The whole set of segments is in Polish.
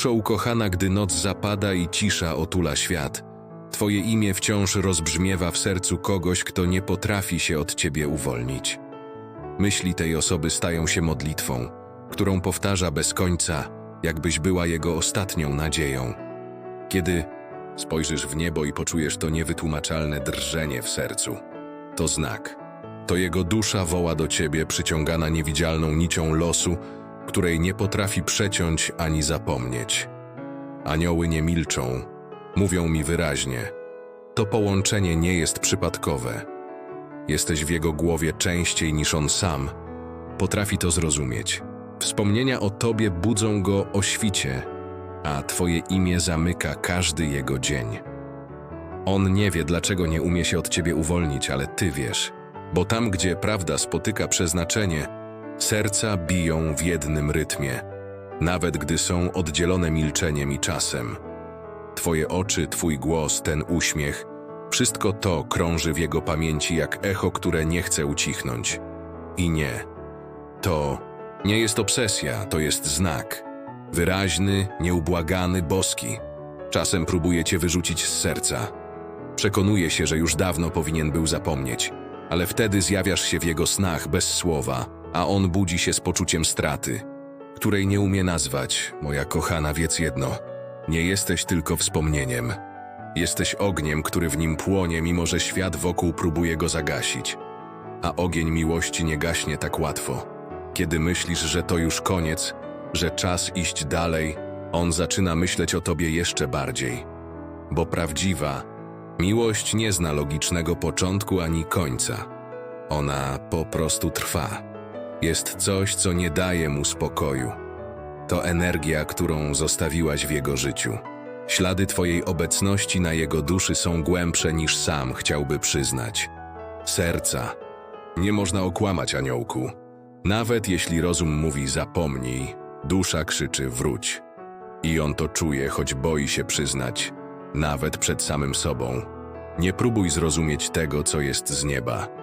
Duszo ukochana, gdy noc zapada i cisza otula świat, Twoje imię wciąż rozbrzmiewa w sercu kogoś, kto nie potrafi się od Ciebie uwolnić. Myśli tej osoby stają się modlitwą, którą powtarza bez końca, jakbyś była jego ostatnią nadzieją. Kiedy spojrzysz w niebo i poczujesz to niewytłumaczalne drżenie w sercu, to znak. To jego dusza woła do ciebie, przyciągana niewidzialną nicią losu, której nie potrafi przeciąć ani zapomnieć. Anioły nie milczą, mówią mi wyraźnie: To połączenie nie jest przypadkowe. Jesteś w jego głowie częściej niż on sam. Potrafi to zrozumieć. Wspomnienia o tobie budzą go o świcie, a twoje imię zamyka każdy jego dzień. On nie wie, dlaczego nie umie się od ciebie uwolnić, ale ty wiesz, bo tam, gdzie prawda spotyka przeznaczenie, serca biją w jednym rytmie, nawet gdy są oddzielone milczeniem i czasem. Twoje oczy, twój głos, ten uśmiech, wszystko to krąży w jego pamięci jak echo, które nie chce ucichnąć. I nie, to nie jest obsesja, to jest znak. Wyraźny, nieubłagany, boski. Czasem próbuje cię wyrzucić z serca. Przekonuje się, że już dawno powinien był zapomnieć, ale wtedy zjawiasz się w jego snach bez słowa, a on budzi się z poczuciem straty, której nie umie nazwać. Moja kochana, wiedz jedno: nie jesteś tylko wspomnieniem. Jesteś ogniem, który w nim płonie, mimo że świat wokół próbuje go zagasić. A ogień miłości nie gaśnie tak łatwo. Kiedy myślisz, że to już koniec, że czas iść dalej, on zaczyna myśleć o tobie jeszcze bardziej. Bo prawdziwa miłość nie zna logicznego początku ani końca. Ona po prostu trwa. Jest coś, co nie daje mu spokoju. To energia, którą zostawiłaś w jego życiu. Ślady twojej obecności na jego duszy są głębsze niż sam chciałby przyznać. Serca. Nie można okłamać aniołku. Nawet jeśli rozum mówi zapomnij, dusza krzyczy wróć. I on to czuje, choć boi się przyznać, nawet przed samym sobą. Nie próbuj zrozumieć tego, co jest z nieba.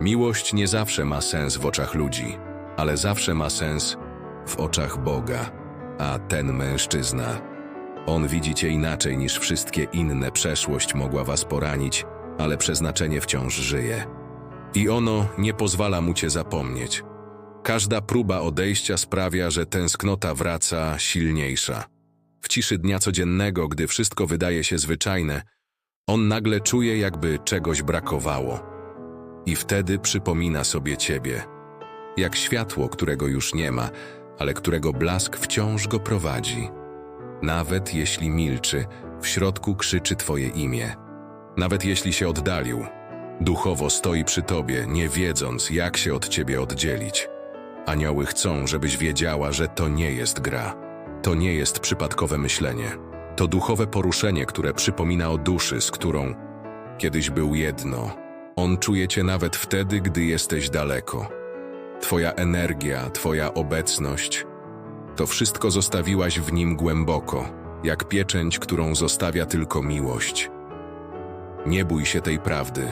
Miłość nie zawsze ma sens w oczach ludzi, ale zawsze ma sens w oczach Boga. A ten mężczyzna, on widzi cię inaczej niż wszystkie inne. Przeszłość mogła was poranić, ale przeznaczenie wciąż żyje. I ono nie pozwala mu cię zapomnieć. Każda próba odejścia sprawia, że tęsknota wraca silniejsza. W ciszy dnia codziennego, gdy wszystko wydaje się zwyczajne, on nagle czuje, jakby czegoś brakowało. I wtedy przypomina sobie ciebie. Jak światło, którego już nie ma, ale którego blask wciąż go prowadzi. Nawet jeśli milczy, w środku krzyczy twoje imię. Nawet jeśli się oddalił, duchowo stoi przy tobie, nie wiedząc, jak się od ciebie oddzielić. Anioły chcą, żebyś wiedziała, że to nie jest gra. To nie jest przypadkowe myślenie. To duchowe poruszenie, które przypomina o duszy, z którą kiedyś był jedno. On czuje cię nawet wtedy, gdy jesteś daleko. Twoja energia, Twoja obecność, to wszystko zostawiłaś w nim głęboko, jak pieczęć, którą zostawia tylko miłość. Nie bój się tej prawdy.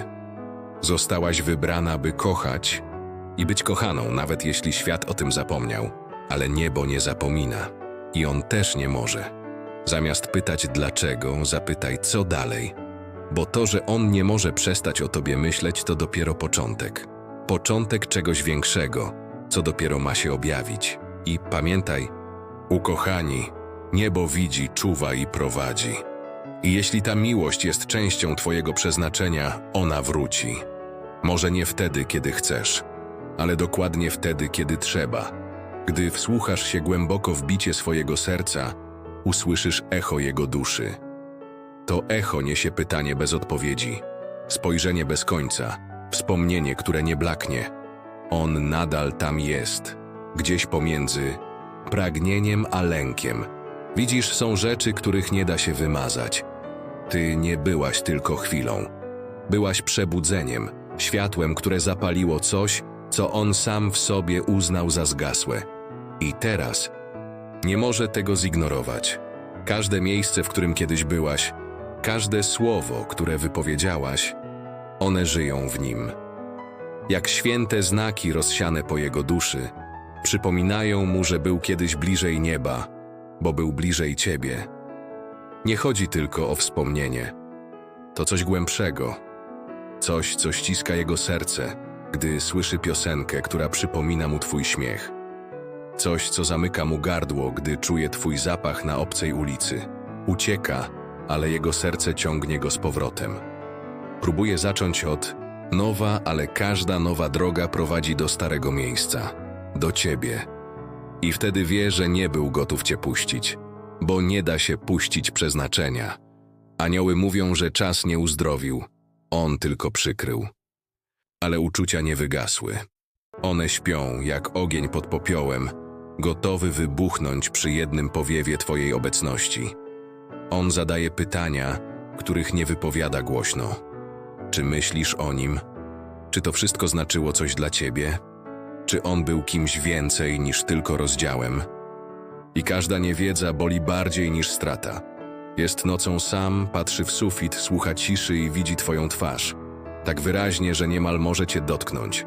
Zostałaś wybrana, by kochać i być kochaną, nawet jeśli świat o tym zapomniał, ale niebo nie zapomina i on też nie może. Zamiast pytać dlaczego, zapytaj co dalej, bo to, że on nie może przestać o tobie myśleć, to dopiero początek początek czegoś większego, co dopiero ma się objawić. I pamiętaj, ukochani, niebo widzi, czuwa i prowadzi. I jeśli ta miłość jest częścią Twojego przeznaczenia, ona wróci. Może nie wtedy, kiedy chcesz, ale dokładnie wtedy, kiedy trzeba. Gdy wsłuchasz się głęboko w bicie swojego serca, usłyszysz echo jego duszy. To echo niesie pytanie bez odpowiedzi, spojrzenie bez końca, Wspomnienie, które nie blaknie. On nadal tam jest, gdzieś pomiędzy pragnieniem a lękiem. Widzisz, są rzeczy, których nie da się wymazać. Ty nie byłaś tylko chwilą. Byłaś przebudzeniem, światłem, które zapaliło coś, co on sam w sobie uznał za zgasłe. I teraz nie może tego zignorować. Każde miejsce, w którym kiedyś byłaś, każde słowo, które wypowiedziałaś, one żyją w nim. Jak święte znaki rozsiane po jego duszy, przypominają mu, że był kiedyś bliżej nieba, bo był bliżej ciebie. Nie chodzi tylko o wspomnienie. To coś głębszego. Coś, co ściska jego serce, gdy słyszy piosenkę, która przypomina mu twój śmiech. Coś, co zamyka mu gardło, gdy czuje twój zapach na obcej ulicy. Ucieka, ale jego serce ciągnie go z powrotem. Próbuje zacząć od nowa, ale każda nowa droga prowadzi do starego miejsca, do ciebie. I wtedy wie, że nie był gotów cię puścić, bo nie da się puścić przeznaczenia. Anioły mówią, że czas nie uzdrowił, on tylko przykrył. Ale uczucia nie wygasły. One śpią jak ogień pod popiołem, gotowy wybuchnąć przy jednym powiewie Twojej obecności. On zadaje pytania, których nie wypowiada głośno. Czy myślisz o nim? Czy to wszystko znaczyło coś dla Ciebie? Czy on był kimś więcej niż tylko rozdziałem? I każda niewiedza boli bardziej niż strata. Jest nocą sam, patrzy w sufit, słucha ciszy i widzi Twoją twarz. Tak wyraźnie, że niemal może Cię dotknąć.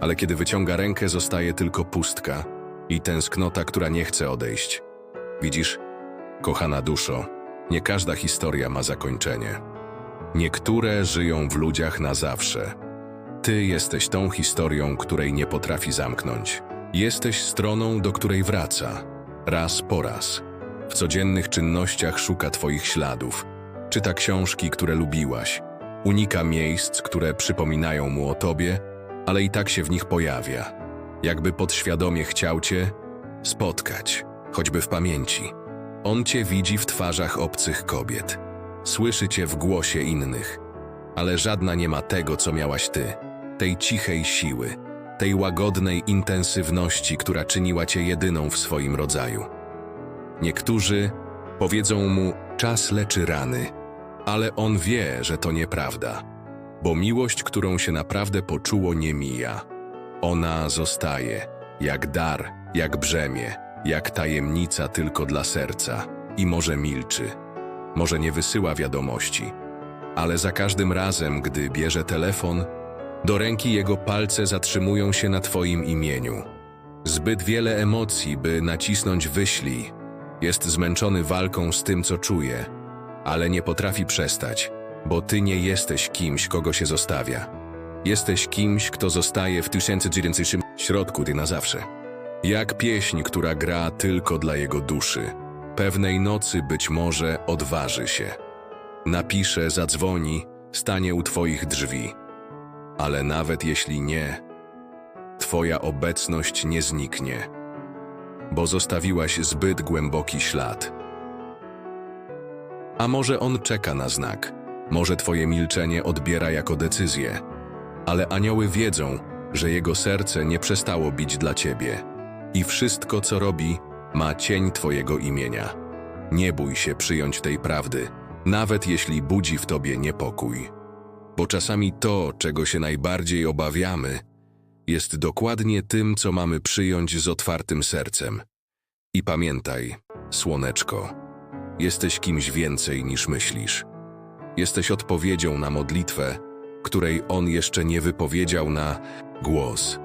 Ale kiedy wyciąga rękę, zostaje tylko pustka i tęsknota, która nie chce odejść. Widzisz, kochana duszo, nie każda historia ma zakończenie. Niektóre żyją w ludziach na zawsze. Ty jesteś tą historią, której nie potrafi zamknąć. Jesteś stroną, do której wraca, raz po raz. W codziennych czynnościach szuka Twoich śladów. Czyta książki, które lubiłaś. Unika miejsc, które przypominają mu o Tobie, ale i tak się w nich pojawia. Jakby podświadomie chciał Cię spotkać, choćby w pamięci. On Cię widzi w twarzach obcych kobiet. Słyszy Cię w głosie innych. Ale żadna nie ma tego, co miałaś Ty. Tej cichej siły, tej łagodnej intensywności, która czyniła Cię jedyną w swoim rodzaju. Niektórzy powiedzą mu, czas leczy rany, ale on wie, że to nieprawda, bo miłość, którą się naprawdę poczuło, nie mija. Ona zostaje, jak dar, jak brzemię, jak tajemnica tylko dla serca i może milczy, może nie wysyła wiadomości, ale za każdym razem, gdy bierze telefon, do ręki jego palce zatrzymują się na Twoim imieniu. Zbyt wiele emocji, by nacisnąć wyślij. Jest zmęczony walką z tym, co czuje, ale nie potrafi przestać, bo Ty nie jesteś kimś, kogo się zostawia. Jesteś kimś, kto zostaje w 1900 środku Ty na zawsze. Jak pieśń, która gra tylko dla jego duszy. Pewnej nocy być może odważy się. Napisze, zadzwoni, stanie u Twoich drzwi. Ale nawet jeśli nie, Twoja obecność nie zniknie, bo zostawiłaś zbyt głęboki ślad. A może on czeka na znak, może Twoje milczenie odbiera jako decyzję, ale anioły wiedzą, że jego serce nie przestało bić dla Ciebie i wszystko, co robi, ma cień Twojego imienia. Nie bój się przyjąć tej prawdy, nawet jeśli budzi w Tobie niepokój bo czasami to, czego się najbardziej obawiamy, jest dokładnie tym, co mamy przyjąć z otwartym sercem. I pamiętaj, słoneczko, jesteś kimś więcej niż myślisz. Jesteś odpowiedzią na modlitwę, której on jeszcze nie wypowiedział na głos,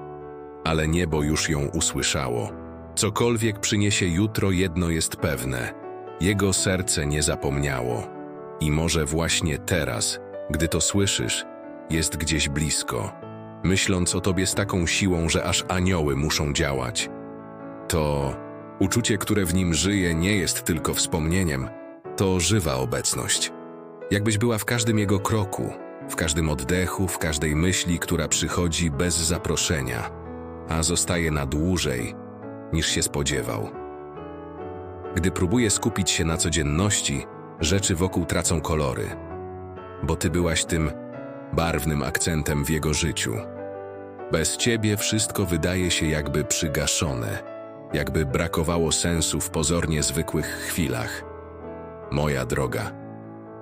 ale niebo już ją usłyszało. Cokolwiek przyniesie jutro, jedno jest pewne: jego serce nie zapomniało. I może właśnie teraz gdy to słyszysz, jest gdzieś blisko, myśląc o tobie z taką siłą, że aż anioły muszą działać. To uczucie, które w nim żyje, nie jest tylko wspomnieniem, to żywa obecność. Jakbyś była w każdym jego kroku, w każdym oddechu, w każdej myśli, która przychodzi bez zaproszenia, a zostaje na dłużej, niż się spodziewał. Gdy próbuje skupić się na codzienności, rzeczy wokół tracą kolory bo Ty byłaś tym barwnym akcentem w jego życiu. Bez Ciebie wszystko wydaje się jakby przygaszone, jakby brakowało sensu w pozornie zwykłych chwilach. Moja droga,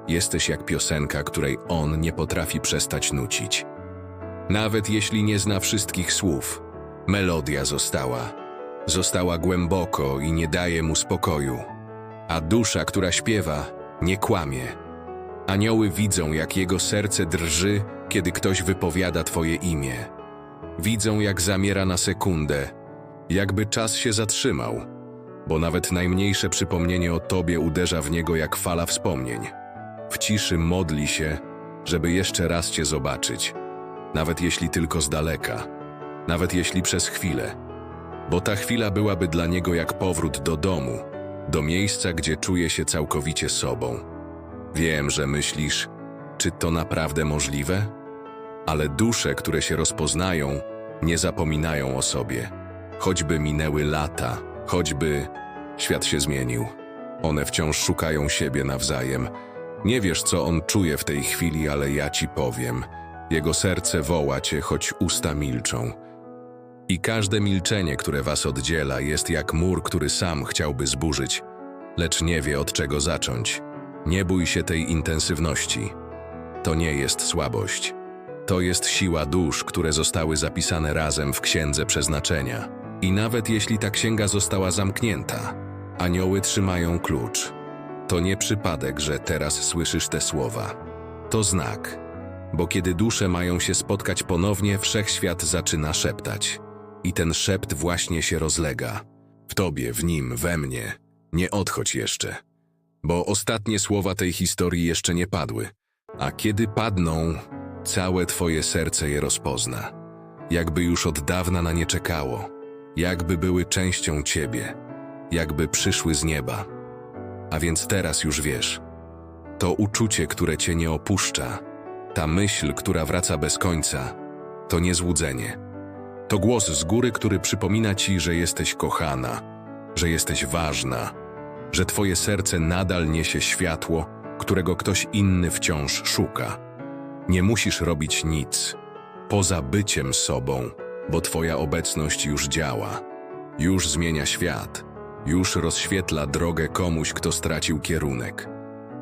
jesteś jak piosenka, której on nie potrafi przestać nucić. Nawet jeśli nie zna wszystkich słów, melodia została. Została głęboko i nie daje mu spokoju. A dusza, która śpiewa, nie kłamie Anioły widzą, jak jego serce drży, kiedy ktoś wypowiada Twoje imię. Widzą, jak zamiera na sekundę, jakby czas się zatrzymał. bo nawet najmniejsze przypomnienie o tobie uderza w niego jak fala wspomnień. W ciszy modli się, żeby jeszcze raz cię zobaczyć, nawet jeśli tylko z daleka, nawet jeśli przez chwilę, bo ta chwila byłaby dla niego jak powrót do domu, do miejsca, gdzie czuje się całkowicie sobą. Wiem, że myślisz, czy to naprawdę możliwe? Ale dusze, które się rozpoznają, nie zapominają o sobie. Choćby minęły lata, choćby świat się zmienił. One wciąż szukają siebie nawzajem. Nie wiesz, co on czuje w tej chwili, ale ja ci powiem. Jego serce woła cię, choć usta milczą. I każde milczenie, które was oddziela, jest jak mur, który sam chciałby zburzyć, lecz nie wie od czego zacząć. Nie bój się tej intensywności. To nie jest słabość. To jest siła dusz, które zostały zapisane razem w księdze przeznaczenia. I nawet jeśli ta księga została zamknięta, anioły trzymają klucz. To nie przypadek, że teraz słyszysz te słowa. To znak, bo kiedy dusze mają się spotkać ponownie, wszechświat zaczyna szeptać. I ten szept właśnie się rozlega. W tobie, w nim, we mnie. Nie odchodź jeszcze. Bo ostatnie słowa tej historii jeszcze nie padły. A kiedy padną, całe twoje serce je rozpozna. Jakby już od dawna na nie czekało. Jakby były częścią ciebie. Jakby przyszły z nieba. A więc teraz już wiesz. To uczucie, które cię nie opuszcza. Ta myśl, która wraca bez końca. To nie złudzenie. To głos z góry, który przypomina ci, że jesteś kochana, że jesteś ważna, że twoje serce nadal niesie światło, którego ktoś inny wciąż szuka. Nie musisz robić nic poza byciem sobą, bo twoja obecność już działa, już zmienia świat, już rozświetla drogę komuś, kto stracił kierunek.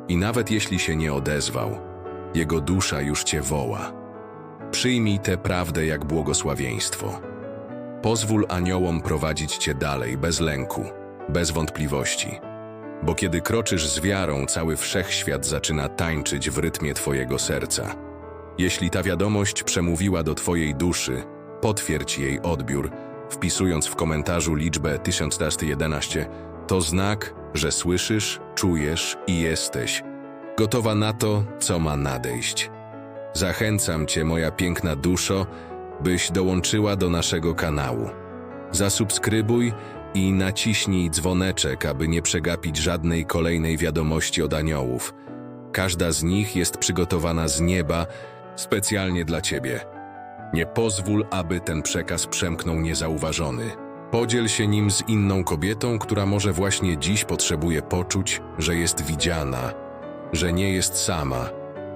I nawet jeśli się nie odezwał, jego dusza już cię woła. Przyjmij tę prawdę jak błogosławieństwo. Pozwól aniołom prowadzić cię dalej bez lęku, bez wątpliwości. Bo kiedy kroczysz z wiarą, cały wszechświat zaczyna tańczyć w rytmie twojego serca. Jeśli ta wiadomość przemówiła do twojej duszy, potwierdź jej odbiór, wpisując w komentarzu liczbę 1411, to znak, że słyszysz, czujesz i jesteś gotowa na to, co ma nadejść. Zachęcam Cię, moja piękna duszo, byś dołączyła do naszego kanału. Zasubskrybuj i naciśnij dzwoneczek, aby nie przegapić żadnej kolejnej wiadomości od aniołów. Każda z nich jest przygotowana z nieba specjalnie dla Ciebie. Nie pozwól, aby ten przekaz przemknął niezauważony. Podziel się nim z inną kobietą, która może właśnie dziś potrzebuje poczuć, że jest widziana, że nie jest sama,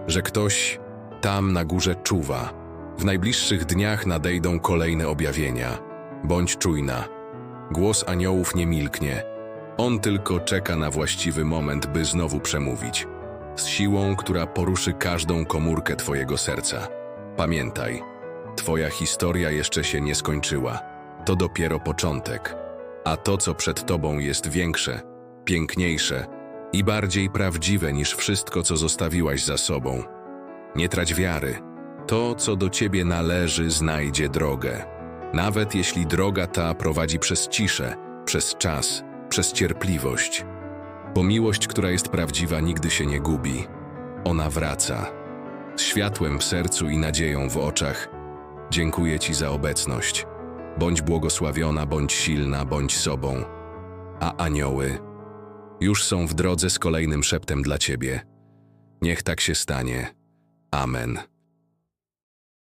że ktoś tam na górze czuwa. W najbliższych dniach nadejdą kolejne objawienia. Bądź czujna. Głos aniołów nie milknie. On tylko czeka na właściwy moment, by znowu przemówić. Z siłą, która poruszy każdą komórkę Twojego serca. Pamiętaj, Twoja historia jeszcze się nie skończyła. To dopiero początek. A to, co przed Tobą jest większe, piękniejsze i bardziej prawdziwe niż wszystko, co zostawiłaś za sobą. Nie trać wiary. To, co do ciebie należy, znajdzie drogę. Nawet jeśli droga ta prowadzi przez ciszę, przez czas, przez cierpliwość. Bo miłość, która jest prawdziwa, nigdy się nie gubi. Ona wraca. Z światłem w sercu i nadzieją w oczach. Dziękuję Ci za obecność. Bądź błogosławiona, bądź silna, bądź sobą. A anioły już są w drodze z kolejnym szeptem dla Ciebie. Niech tak się stanie. Amen.